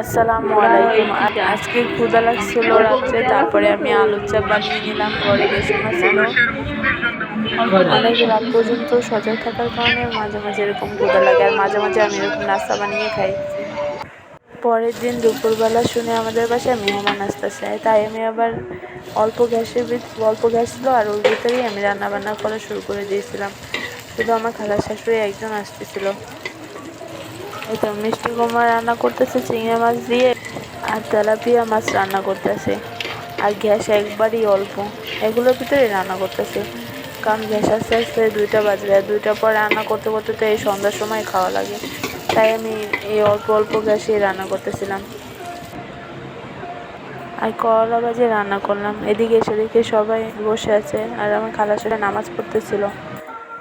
আসসালামু আলাইকুম। আজকে ক্ষুদা লাগছিল রাত্রে, তারপরে আমি আলুর চাপ বানিয়ে নিলাম, পরে বেশি ছিল অনেক রাত পর্যন্ত সজাগ থাকার কারণে মাঝে মাঝে এরকম ক্ষুদা লাগে, আর মাঝে মাঝে আমি এরকম নাস্তা বানিয়ে খাই। পরের দিন দুপুরবেলা শুনে আমাদের বাসায় মেহমান আসতেছে, তাই আমি আবার অল্প গ্যাসের অল্প গ্যাস ছিল, আর ওর ভিতরেই আমি রান্না বান্না করা শুরু করে দিয়েছিলাম। শুধু আমার খালার শাশুড়ি একজন আসতেছিল। তো মিষ্টি কুমড়া রান্না করতেছে, চিংড়ি মাছ দিয়ে আর তেলাপিয়া মাছ রান্না করতেছে। আর গ্যাস একবারই অল্প। এগুলোর ভিতরে রান্না করতেছে। কারণ গ্যাস আস্তে আস্তে দুইটা বাজবে। আর দুইটার পর রান্না করতে করতে তো এই সন্ধ্যার সময় খাওয়া লাগে। তাই আমি এই অল্প অল্প গ্যাসেই রান্না করতেছিলাম। আর করলা ভাজি রান্না করলাম। এদিকে সেদিকে সবাই বসে আছে আর আমার খালার সাথে নামাজ পড়তেছিল।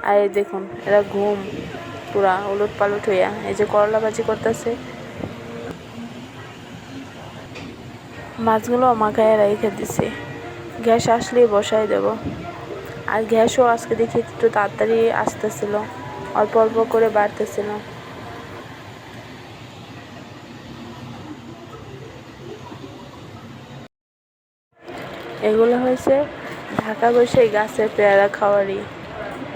আর এই দেখুন, এরা ঘুম। পুরা উলট পালট হইয়া, এই যে করলা ভাজি করতেছে। মাছগুলো মাখায় রেখে দিছি। গ্যাস আসলেই বসাই দেব। আর গ্যাসও আজকে দেখি একটু তাড়াতাড়ি আসতেছিল, অল্প অল্প করে বাড়তেছিল। এগুলো হয়েছে ঢাকা বসে গাছের পেয়ারা খাওয়ারই।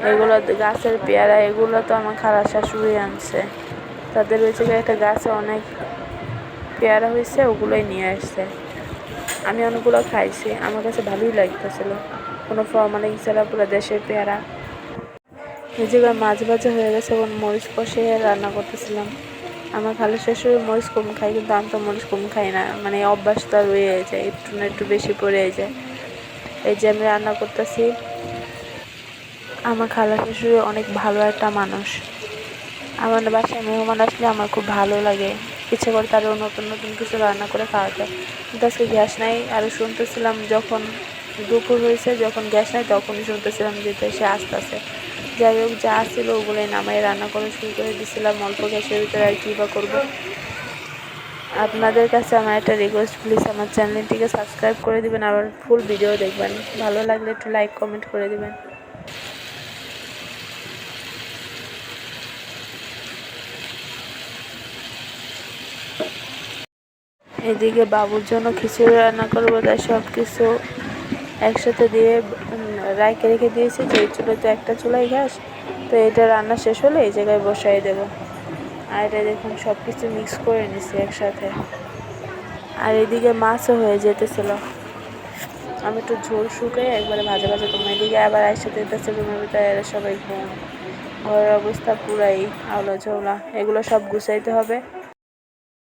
এগুলো গাছের পেয়ারা, এগুলো তো আমার খালা শাশুড়ি আনছে। তাদের হয়েছে একটা গাছে অনেক পেয়ারা হয়েছে, ওগুলোই নিয়ে আসছে। আমি অনেকগুলো খাইছি, আমার কাছে ভালোই লাগতেছিল। কোনো ফর্মালিং ছাড়া পুরো দেশের পেয়ারা। জায়গায় মাছ ভাজা হয়ে গেছে এবং মরিচ কষে রান্না করতেছিলাম। আমার খালা শাশুড়ি মরিচ কম খাই কিন্তু আমি তো মরিচ কম খাই না। মানে অভ্যাসটা রয়ে যায়, একটু না একটু বেশি পড়ে যায়। এই যে আমি রান্না করতেছি আমার খালা শাশুড়ি অনেক ভালো একটা মানুষ। আমার বাসায় মেহমান আসলে আমার খুব ভালো লাগে। ইচ্ছে করে তারও নতুন নতুন কিছু রান্না করে খাওয়াতে কিন্তু আজকে গ্যাস নাই, আরও শুনতেছিলাম যখন দুপুর হয়েছে, যখন গ্যাস নাই তখনই শুনতেছিলাম যে সে আস্তে আসতেছে যাই হোক, যা ছিল ওগুলোই নামাই রান্না করা শুরু করে দিয়েছিলাম অল্প গ্যাসের ভিতরে আর কী বা করব। আপনাদের কাছে আমার একটা রিকোয়েস্ট প্লিজ আমার চ্যানেলটিকে সাবস্ক্রাইব করে দিবেন, আবার ফুল ভিডিও দেখবেন। ভালো লাগলে একটু লাইক কমেন্ট করে দিবেন। এদিকে বাবুর জন্য খিচুড়ি রান্না করব, তাই সব কিছু একসাথে দিয়ে রাইকে রেখে দিয়েছি। যে এই চুলোতে একটা চুলাই ঘাস, তো এটা রান্না শেষ হলে এই জায়গায় বসাই দেব। আর এটা দেখুন সব কিছু মিক্স করে নিছি একসাথে। আর এদিকে মাছও হয়ে যেতেছিল। আমি একটু ঝোল শুকাই, একবারে ভাজা ভাজা তোমার এদিকে আবার একসাথে দিতেছে রুমের ভিতরে, এরা সবাই ঘুম। ঘরের অবস্থা পুরাই আওলা ঝোলা এগুলো সব গুছাইতে হবে।